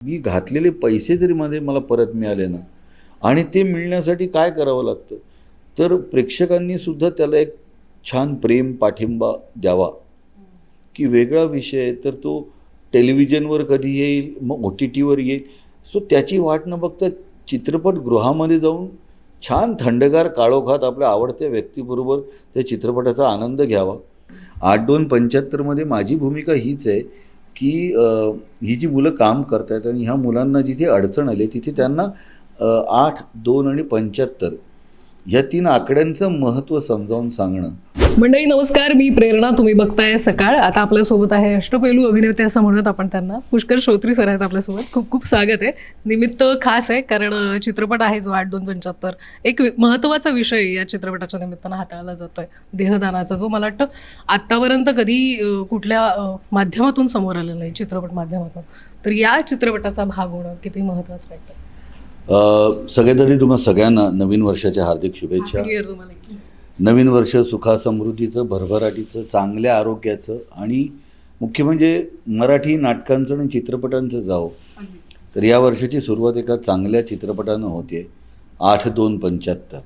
मी घातलेले पैसे जरी मध्ये मला परत मिळाले ना आणि ते मिळण्यासाठी काय करावं लागतं? तर प्रेक्षकांनी सुद्धा त्याला एक छान प्रेम पाठिंबा द्यावा. की वेगळा विषय आहे तर तो टेलिव्हिजनवर कधी येईल मग ओ टी टीवर येईल. सो त्याची वाट न बघता चित्रपटगृहामध्ये जाऊन छान थंडगार काळोखात आपल्या आवडत्या व्यक्तीबरोबर त्या चित्रपटाचा आनंद घ्यावा. आठ दोन पंच्याहत्तरमध्ये माझी भूमिका हीच आहे की ही जी मुलं काम करत आहेत आणि ह्या मुलांना जिथे अडचण आली तिथे त्यांना आठ दोन आणि पंच्याहत्तर या तीन आकड्यांचं महत्त्व समजावून सांगणं. मंडळी नमस्कार. मी प्रेरणा. तुम्ही बघताय सकाळ. आता आपल्यासोबत आहे अष्टपैलू अभिनेते असं म्हणत आपण त्यांना. पुष्कर श्रोत्री सर आहेत आपल्यासोबत. खूप खूप स्वागत आहे. निमित्त खास आहे कारण चित्रपट आहे जो आठ दोन पंच्याहत्तर. एक महत्त्वाचा विषय या चित्रपटाच्या निमित्तानं हाताळला जातोय. देहदानाचा जो मला वाटतं आत्तापर्यंत कधी कुठल्या माध्यमातून समोर आलेला नाही चित्रपट माध्यमातून. तर या चित्रपटाचा भाग होणं किती महत्त्वाचं वाटतं सगळ्यात आधी तुम्हा सगळ्यांना नवीन वर्षाच्या हार्दिक शुभेच्छा. तुम्हाला. नवीन वर्ष सुखासमृद्धीचं भरभराटीचं चांगल्या आरोग्याचं आणि मुख्य म्हणजे मराठी नाटकांचं आणि चित्रपटांचं जावं. तर या वर्षाची सुरुवात एका चांगल्या चित्रपटानं होते आठ दोन पंच्याहत्तर.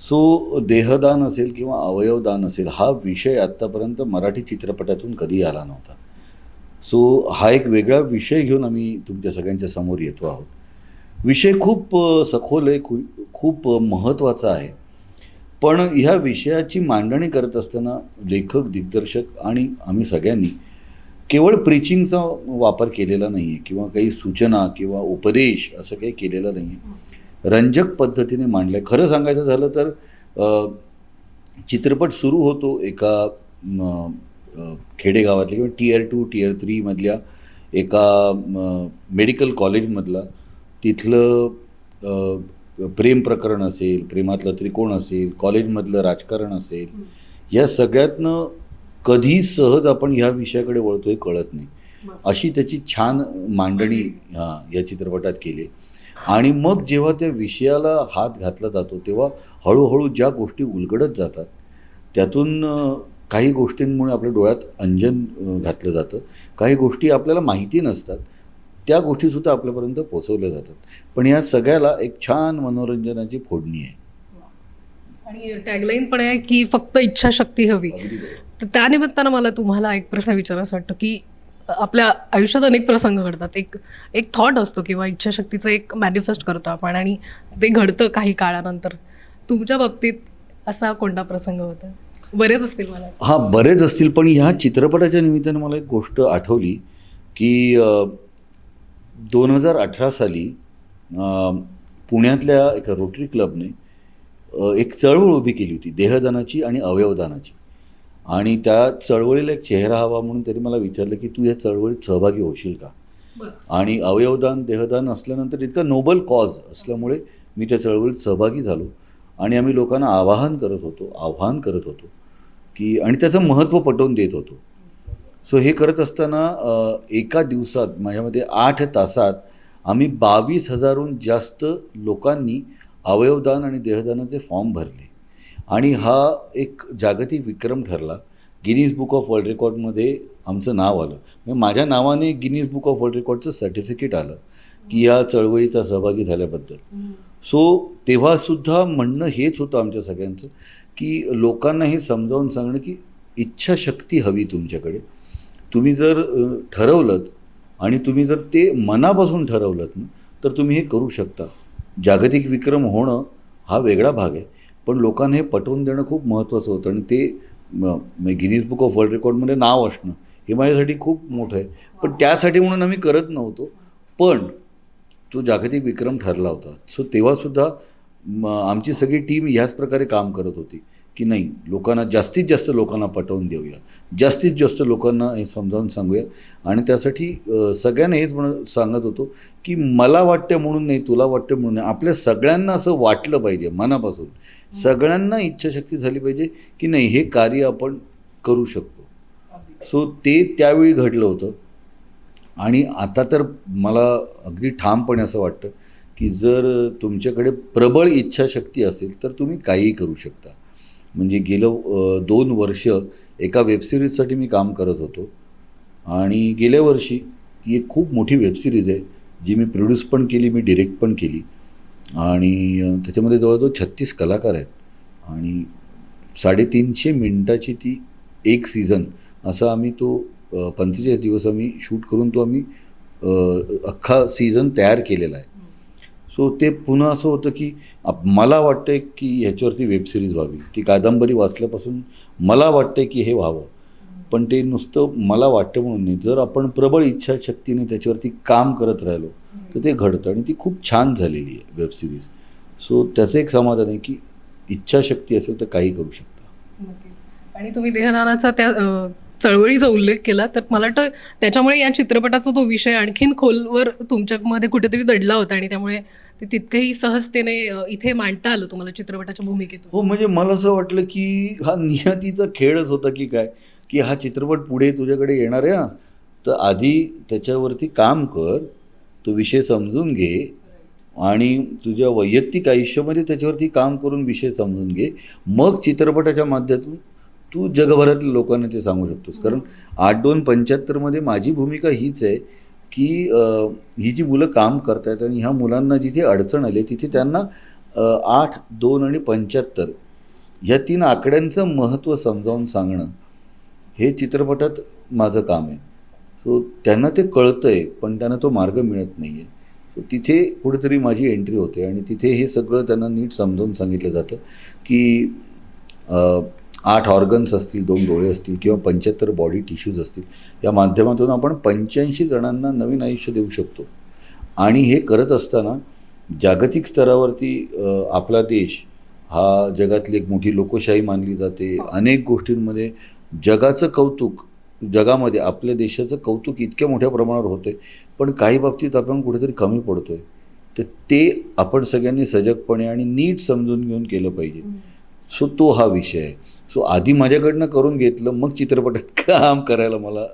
सो देहदान असेल किंवा अवयवदान असेल हा विषय आत्तापर्यंत मराठी चित्रपटातून कधी आला नव्हता. सो हा एक वेगळा विषय घेऊन आम्ही तुमच्या सगळ्यांच्या समोर येतो आहोत. विषय खूप सखोल आहे खू खूप महत्त्वाचा आहे. पण ह्या विषयाची मांडणी करत असताना लेखक दिग्दर्शक आणि आम्ही सगळ्यांनी केवळ प्रिचिंगचा वापर केलेला नाही आहे किंवा काही सूचना किंवा उपदेश असं काही केलेलं नाही आहे रंजक पद्धतीने मांडलं आहे खरं सांगायचं झालं तर चित्रपट सुरू होतो एका खेडेगावातल्या किंवा टीयर टू टीयर थ्रीमधल्या एका मेडिकल कॉलेजमधला तिथलं प्रेम प्रकरण असेल प्रेमातलं त्रिकोण असेल कॉलेजमधलं राजकारण असेल या सगळ्यातनं कधी सहज आपण ह्या विषयाकडे वळतोय कळत नाही. अशी त्याची छान मांडणी या चित्रपटात केली आणि मग जेव्हा त्या विषयाला हात घातला जातो तेव्हा हळूहळू ज्या गोष्टी उलगडत जातात त्यातून काही गोष्टींमुळे आपल्या डोळ्यात अंजन घातलं जातं. काही गोष्टी आपल्याला माहिती नसतात. त्या गोष्टीसुद्धा आपल्यापर्यंत पोचवल्या जातात. पण या सगळ्याला एक छान मनोरंजनाची फोडणी आहे. आणि टॅगलाईन पण आहे की फक्त इच्छाशक्ती हवी. तर त्या निमित्तानं मला तुम्हाला एक प्रश्न विचारायचा वाटतं की आपल्या आयुष्यात अनेक प्रसंग घडतात. एक एक थॉट असतो किंवा इच्छाशक्तीचं एक मॅनिफेस्ट करतो आपण आणि ते घडतं काही काळानंतर. तुमच्या बाबतीत असा कोणता प्रसंग होता? बरेच असतील मला. हा बरेच असतील. पण ह्या चित्रपटाच्या निमित्तानं मला एक गोष्ट आठवली की दोन हजार अठरा साली पुण्यातल्या एका रोटरी क्लबने एक चळवळ उभी केली होती देहदानाची आणि अवयवदानाची. आणि त्या चळवळीला एक चेहरा हवा म्हणून त्यांनी मला विचारलं की तू या चळवळीत सहभागी होशील का? आणि अवयवदान देहदान असल्यानंतर इतका नोबल कॉज असल्यामुळे मी त्या चळवळीत सहभागी झालो. आणि आम्ही लोकांना आवाहन करत होतो आव्हान करत होतो की आणि त्याचं महत्त्व पटवून देत होतो. सो हे करत असताना एका दिवसात माझ्यामध्ये आठ तासात आम्ही बावीस हजारहून जास्त लोकांनी अवयवदान आणि देहदानाचे फॉर्म भरले. आणि हा एक जागतिक विक्रम ठरला. गिनीज बुक ऑफ वर्ल्ड रेकॉर्डमध्ये आमचं नाव आलं. म्हणजे माझ्या नावाने गिनीज बुक ऑफ वर्ल्ड रेकॉर्डचं सर्टिफिकेट आलं की या चळवळीचा सहभागी झाल्याबद्दल. सो तेव्हासुद्धा म्हणणं हेच होतं आमच्या सगळ्यांचं की लोकांना हे समजावून सांगणं की इच्छाशक्ती हवी तुमच्याकडे. तुम्ही जर ठरवलं आणि तुम्ही जर ते मनापासून ठरवलं ना तर तुम्ही हे करू शकता. जागतिक विक्रम होणं हा वेगळा भाग आहे. पण लोकांना हे पटवून देणं खूप महत्त्वाचं होतं आणि ते गिनीज बुक ऑफ वर्ल्ड रेकॉर्डमध्ये नाव असणं हे माझ्यासाठी खूप मोठं आहे. पण त्यासाठी म्हणून आम्ही करत नव्हतो. पण तो जागतिक विक्रम ठरला होता. सो तेव्हासुद्धा आमची सगळी टीम ह्याच प्रकारे काम करत होती. की नाही लोकांना जास्तीत जास्त लोकांना पटवून देऊया. जास्तीत जास्त लोकांना हे समजावून सांगूया. आणि त्यासाठी सगळ्यांना हेच म्हण सांगत होतो की मला वाटतं म्हणून नाही तुला वाटतं म्हणून नाही. आपल्या सगळ्यांना असं वाटलं पाहिजे मनापासून. सगळ्यांना इच्छाशक्ती झाली पाहिजे की नाही हे कार्य आपण करू शकतो. सो ते त्यावेळी घडलं होतं. आणि आता तर मला अगदी ठामपणे असं वाटतं की जर तुमच्याकडे प्रबळ इच्छाशक्ती असेल तर तुम्ही काहीही करू शकता. म्हणजे गेलं दोन वर्ष एका वेबसिरीजसाठी मी काम करत होतो. आणि गेल्या वर्षी ती एक खूप मोठी वेबसिरीज आहे जी मी प्रोड्यूस पण केली मी डिरेक्ट पण केली. आणि त्याच्यामध्ये जवळजवळ छत्तीस कलाकार आहेत. आणि साडेतीनशे मिनटाची ती एक सीझन असा आम्ही तो पंचेचाळीस दिवस आम्ही शूट करून तो आम्ही अख्खा सीझन तयार केलेला आहे. सो ते पुन्हा असं होतं की आप मला वाटतं की ह्याच्यावरती वेबसिरीज व्हावी. ती कादंबरी वाचल्यापासून मला वाटतं की हे व्हावं. पण ते नुसतं मला वाटतं म्हणून नाही. जर आपण प्रबळ इच्छाशक्तीने त्याच्यावरती काम करत राहिलो तर ते घडतं आणि ती खूप छान झालेली आहे वेबसिरीज सो त्याचं एक समाधान आहे की इच्छाशक्ती असेल तर काही करू शकता. आणि तुम्ही देहदानाचा त्या चळवळीचा उल्लेख केला तर मला वाटतं त्याच्यामुळे या चित्रपटाचा तो विषय आणखीन खोलवर तुमच्यामध्ये कुठेतरी दडला होता आणि त्यामुळे ते तितकंही सहजतेने इथे मांडता आलं तुम्हाला चित्रपटाच्या भूमिकेतून? हो म्हणजे मला असं वाटलं की हा नियतीचा खेळच होता की काय? की हा चित्रपट पुढे तुझ्याकडे येणार आहे हा. तर आधी त्याच्यावरती काम कर तो विषय समजून घे आणि तुझ्या वैयक्तिक आयुष्यामध्ये त्याच्यावरती काम करून विषय समजून घे. मग चित्रपटाच्या माध्यमातून तू जगभरातल्या लोकांना ते सांगू शकतोस. कारण आठ दोन पंच्याहत्तरमध्ये माझी भूमिका हीच आहे की ही जी मुलं काम करतायत आणि ह्या मुलांना जिथे अडचण आली तिथे त्यांना आठ दोन आणि पंच्याहत्तर ह्या तीन आकड्यांचं महत्त्व समजावून सांगणं हे चित्रपटात माझं काम आहे. सो त्यांना ते कळतं आहे पण त्यांना तो मार्ग मिळत नाही आहे सो तिथे कुठेतरी माझी एंट्री होते आणि तिथे हे सगळं त्यांना नीट समजावून सांगितलं जातं की आठ ऑर्गन्स असतील दोन डोळे असतील किंवा पंच्याहत्तर बॉडी टिश्यूज असतील या माध्यमातून आपण पंच्याऐंशी जणांना नवीन आयुष्य देऊ शकतो. आणि हे करत असताना जागतिक स्तरावरती आपला देश हा जगातली एक मोठी लोकशाही मानली जाते. अनेक गोष्टींमध्ये जगाचं कौतुक जगामध्ये आपल्या देशाचं कौतुक इतक्या मोठ्या प्रमाणावर होते पण काही बाबतीत आपण कुठेतरी कमी पडतोय. तर ते आपण सगळ्यांनी सजगपणे आणि नीट समजून घेऊन केलं पाहिजे. सो तो हा विषय आहे. सो आधी माझ्याकडनं करून घेतलं मग चित्रपटात काम करायला मला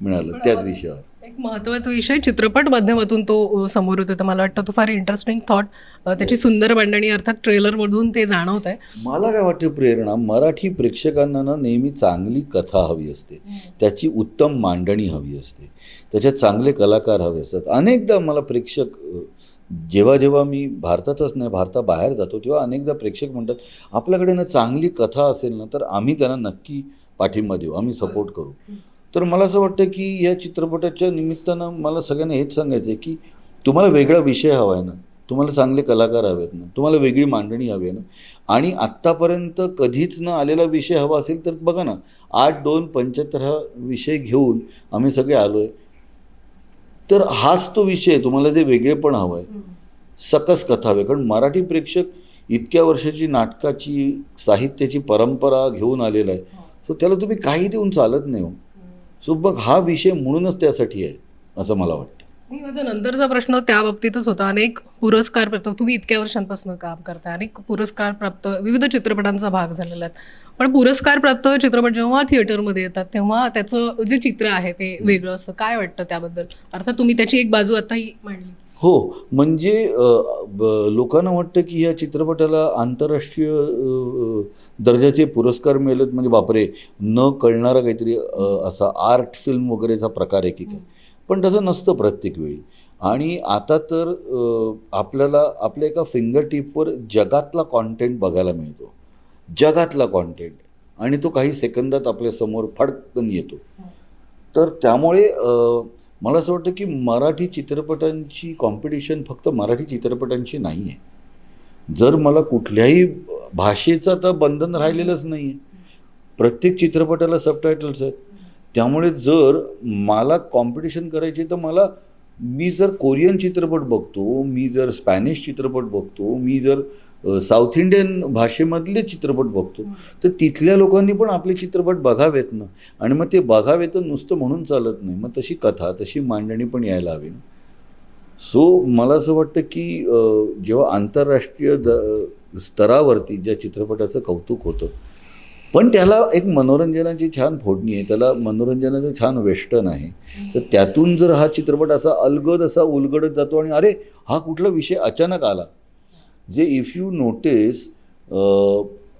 मिळालं त्याच विषयावर. एक महत्त्वाचा विषय चित्रपट माध्यमातून तो समोर येतो तर मला वाटतं तो फार इंटरेस्टिंग थॉट त्याची सुंदर मांडणी अर्थात ट्रेलरमधून ते जाणवत आहे. मला काय वाटतं प्रेरणा मराठी प्रेक्षकांना ना नेहमी चांगली कथा हवी असते. त्याची उत्तम मांडणी हवी असते. त्याच्यात चांगले कलाकार हवे असतात. अनेकदा मला प्रेक्षक जेव्हा जेव्हा मी भारतातच नाही भारताबाहेर जातो तेव्हा अनेकदा प्रेक्षक म्हणतात आपल्याकडे ना चांगली कथा असेल ना तर आम्ही त्यांना नक्की पाठिंबा देऊ आम्ही सपोर्ट करू. तर मला असं वाटतं की या चित्रपटाच्या निमित्तानं मला सगळ्यांना हेच सांगायचं आहे की तुम्हाला वेगळा विषय हवा आहे ना तुम्हाला चांगले कलाकार हवेत ना तुम्हाला वेगळी मांडणी हवी आहे ना आणि आत्तापर्यंत कधीच न आलेला विषय हवा असेल तर बघा ना आठ दोन पंच्याहत्तर हा विषय घेऊन आम्ही सगळे आलो आहे तर हाच तो विषय. तुम्हाला जे वेगळेपण हवं आहे सकस कथा हवी. आहे. कारण मराठी प्रेक्षक इतक्या वर्षाची नाटकाची साहित्याची परंपरा घेऊन आलेला आहे. सो त्याला तुम्ही काही देऊन चालत नाही हो. सो मग हा विषय म्हणूनच त्यासाठी आहे असं मला वाटतं. नाही, माझा नंतरचा प्रश्न त्या बाबतीतच होता. अनेक पुरस्कार प्राप्त तुम्ही इतक्या वर्षांपासून काम करताय अनेक पुरस्कार प्राप्त विविध चित्रपटांचा भाग झालेला आहे पण पुरस्कार प्राप्त चित्रपट जेव्हा थिएटरमध्ये येतात तेव्हा त्याचं जे चित्र आहे ते वेगळं असतं. काय वाटतं त्याबद्दल? अर्थात तुम्ही त्याची एक बाजू आताही मांडली. हो म्हणजे अ, ब- लोकांना वाटतं की ह्या चित्रपटाला आंतरराष्ट्रीय अ, दर्जाचे पुरस्कार मिळालेत. म्हणजे बापरे न कळणारा काहीतरी अ, असा आर्ट फिल्म वगैरेचा प्रकार आहे की काय पण तसं नसतं प्रत्येक वेळी. आणि आता तर आपल्याला आपल्या एका फिंगरटिपवर जगातला कॉन्टेंट बघायला मिळतो. जगातला कॉन्टेंट आणि तो काही सेकंदात आपल्यासमोर फडकन येतो. तर त्यामुळे मला असं वाटतं की मराठी चित्रपटांची कॉम्पिटिशन फक्त मराठी चित्रपटांची नाही आहे जर मला कुठल्याही भाषेचं तर बंधन राहिलेलंच नाही आहे प्रत्येक चित्रपटाला सबटायटल्स आहेत. त्यामुळे जर मला कॉम्पिटिशन करायची तर मला मी जर कोरियन चित्रपट बघतो मी जर स्पॅनिश चित्रपट बघतो मी जर साऊथ इंडियन भाषेमधले चित्रपट बघतो तर तिथल्या लोकांनी पण आपले चित्रपट बघावेत ना. आणि मग ते बघावे तर नुसतं म्हणून चालत नाही. मग तशी कथा तशी मांडणी पण यायला हवी ना. सो मला असं वाटतं की जेव्हा आंतरराष्ट्रीय द स्तरावरती ज्या चित्रपटाचं कौतुक होतं पण त्याला एक मनोरंजनाची छान फोडणी आहे. त्याला मनोरंजनाचं छान वेस्टर्न आहे. तर त्यातून जर हा चित्रपट असा अलगद असा उलगडत जातो आणि अरे हा कुठला विषय अचानक आला. जे इफ यू नोटीस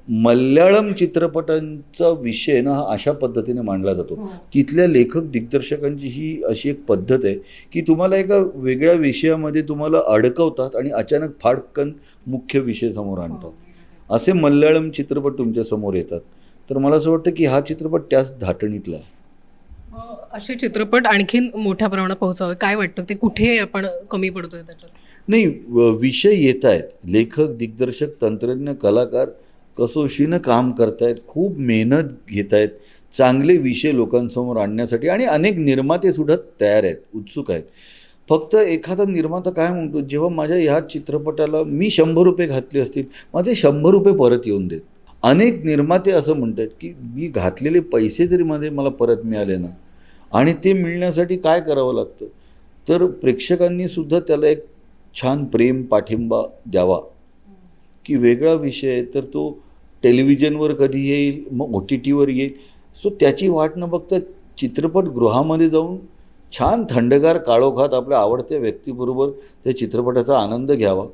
मल्याळम चित्रपटांचा विषय ना हा अशा पद्धतीने मांडला जातो. तिथल्या लेखक दिग्दर्शकांची ही अशी एक पद्धत आहे की तुम्हाला एका वेगळ्या विषयामध्ये तुम्हाला अडकवतात आणि अचानक फाडकन मुख्य विषय समोर आणतात. असे मल्याळम चित्रपट तुमच्यासमोर येतात. तर मला असं वाटतं की हा चित्रपट त्याच धाटणीतला आहे. असे चित्रपट आणखीन मोठ्या प्रमाणात पोहोचावे. काय वाटतं? ते कुठे आपण कमी पडतोय त्याच्यात? नाही विषय येत आहेत. लेखक दिग्दर्शक तंत्रज्ञ कलाकार कसोशीनं काम करतायत खूप मेहनत घेत आहेत चांगले विषय लोकांसमोर आणण्यासाठी आणि अनेक निर्माते सुद्धा तयार आहेत उत्सुक आहेत. फक्त एखादा निर्माता काय म्हणतो? जेव्हा माझ्या ह्या चित्रपटाला मी शंभर रुपये घातले असतील माझे शंभर रुपये परत येऊन देत. अनेक निर्माते असं म्हणतात की मी घातलेले पैसे जरी मध्ये मला परत मिळाले ना आणि ते मिळण्यासाठी काय करावं लागतं? तर प्रेक्षकांनी सुद्धा त्याला एक छान प्रेम पाठिंबा द्यावा. की वेगळा विषय आहे तर तो टेलिव्हिजनवर कधी येईल मग ओ टी टीवर येईल. सो त्याची वाट न बघता चित्रपटगृहामध्ये जाऊन छान थंडगार काळोखात आपल्या आवडत्या व्यक्तीबरोबर त्या चित्रपटाचा आनंद घ्यावा.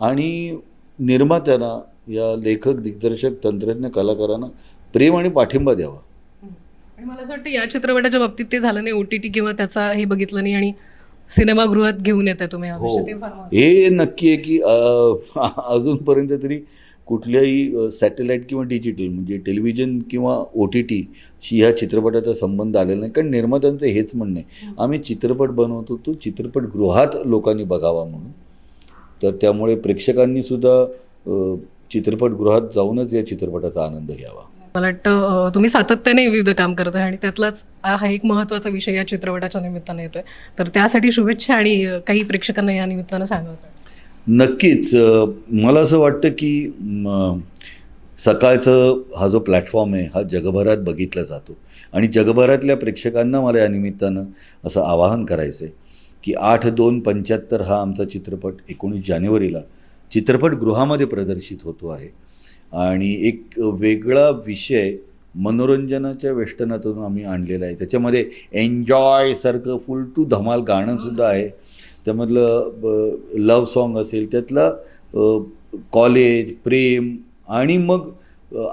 आणि निर्मात्यांना या लेखक दिग्दर्शक तंत्रज्ञ कलाकारांना प्रेम आणि पाठिंबा द्यावा. आणि मला असं वाटतं या चित्रपटाच्या बाबतीत ते झालं नाही ओ टी टी किंवा त्याचा हे बघितलं नाही आणि सिनेमागृहात घेऊन येत आहे तुम्ही हा. हो. हे नक्की आहे की अजूनपर्यंत तरी कुठल्याही सॅटेलाईट किंवा डिजिटल म्हणजे टेलिव्हिजन किंवा ओ टी टीशी ह्या चित्रपटाचा संबंध आलेला नाही. कारण निर्मात्यांचं हेच म्हणणं आहे. आम्ही चित्रपट बनवतो तो चित्रपटगृहात लोकांनी बघावा म्हणून. तर त्यामुळे प्रेक्षकांनी सुद्धा अ, चित्रपटगृहात जाऊनच या चित्रपटाचा आनंद घ्यावा. मला वाटतं तुम्ही सातत्याने विविध काम करत आहे आणि त्यातलाच हा एक महत्त्वाचा विषय या चित्रपटाच्या निमित्ताने येतोय. तर त्यासाठी शुभेच्छा आणि काही प्रेक्षकांना या निमित्तानं सांगायचं. नक्कीच मला असं वाटतं की सकाळचं हा जो प्लॅटफॉर्म आहे हा जगभरात बघितला जातो. आणि जगभरातल्या प्रेक्षकांना मला या निमित्तानं असं आवाहन करायचं आहे की आठ दोन पंच्याहत्तर हा आमचा चित्रपट एकोणीस जानेवारीला चित्रपटगृहामध्ये प्रदर्शित होतो आहे. आणि एक वेगळा विषय मनोरंजनाच्या वेष्टनातून आम्ही आणलेला आहे. त्याच्यामध्ये एन्जॉय सारखं फुल टू धमाल गाणंसुद्धा आहे. त्यामधलं लव सॉन्ग असेल त्यातलं कॉलेज प्रेम आणि मग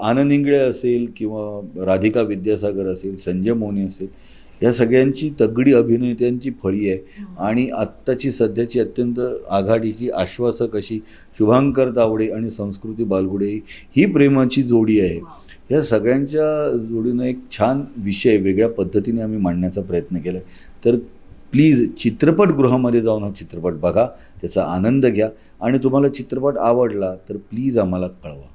आनंद इंगळे असेल किंवा राधिका विद्यासागर असेल संजय मोनी असेल या सगळ्यांची तगडी अभिनेत्यांची फळी आहे. आणि आत्ताची सध्याची अत्यंत आघाडीची आश्वासक अशी शुभांकर तावडे आणि संस्कृती बालगुडे ही प्रेमाची जोडी आहे. या सगळ्यांच्या जोडीनं एक छान विषय वेगळ्या पद्धतीने आम्ही मांडण्याचा प्रयत्न केला तर प्लीज चित्रपटगृहामध्ये जाऊन हा चित्रपट बघा त्याचा आनंद घ्या. आणि तुम्हाला चित्रपट आवडला तर प्लीज आम्हाला कळवा.